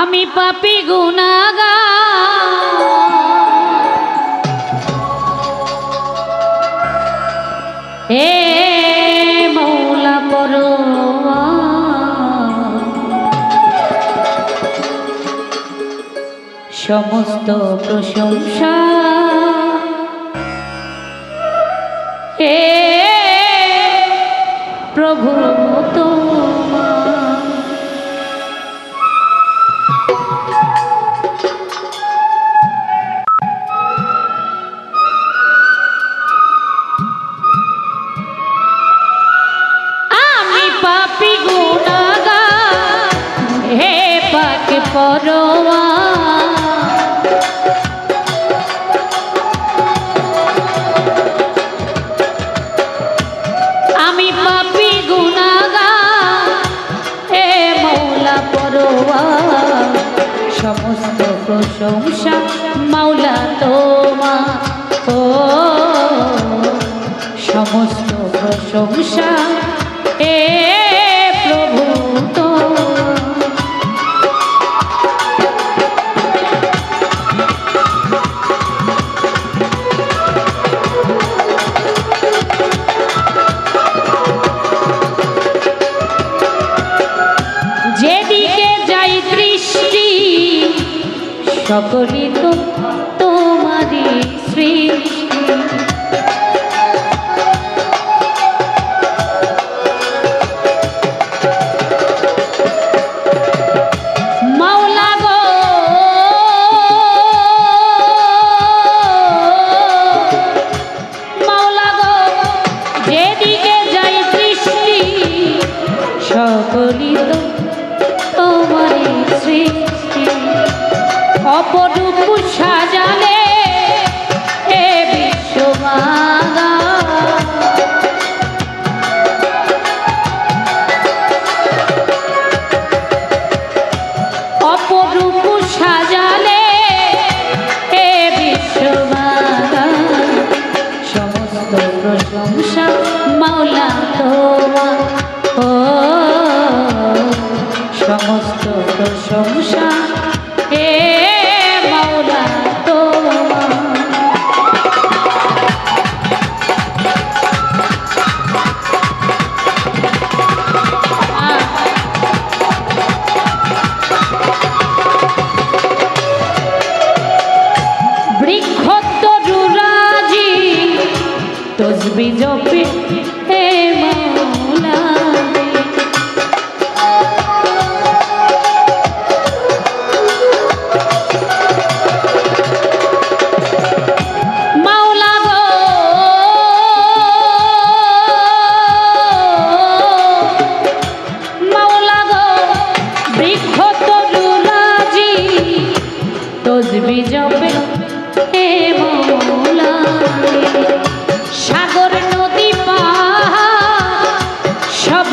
আমি পাপি গুনাগা হে মৌলা পরোয়া। সমস্ত প্রশংসা। হে প্রভু তোমার পরোয়া। আমি মৌলা সমস্ত প্রশংসা তোমা ও সমস্ত প্রশংসা এ সকলই তো তোমারই সৃষ্টি সকলই তো সাজালে হে বিশ্বমাগা অপরূপ সাজালে হে বিশ্বমাগা সমস্ত প্রশংসা মাওলা তোমার। ও সমস্ত প্রশংসা তসবি জপি হে মাওলা মাওলা মাওলা তসবি জপে হে মৌলা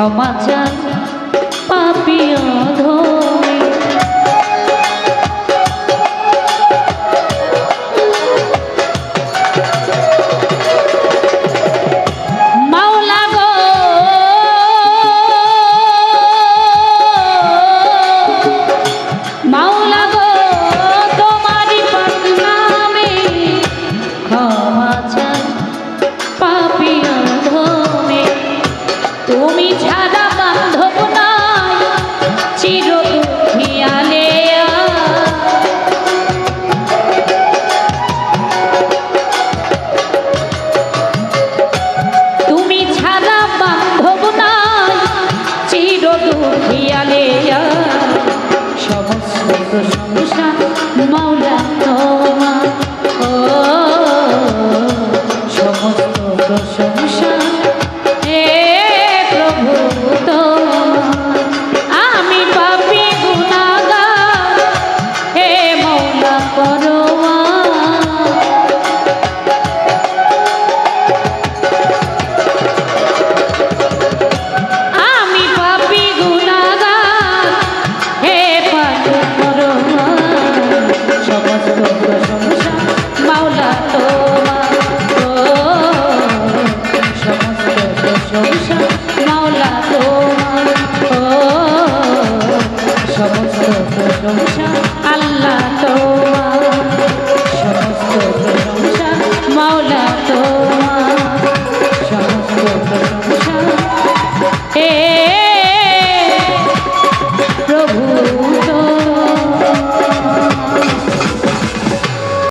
ক্ষমা চান পাপি অধমে তোমার ও সমস্ত প্রশংসা そうそ、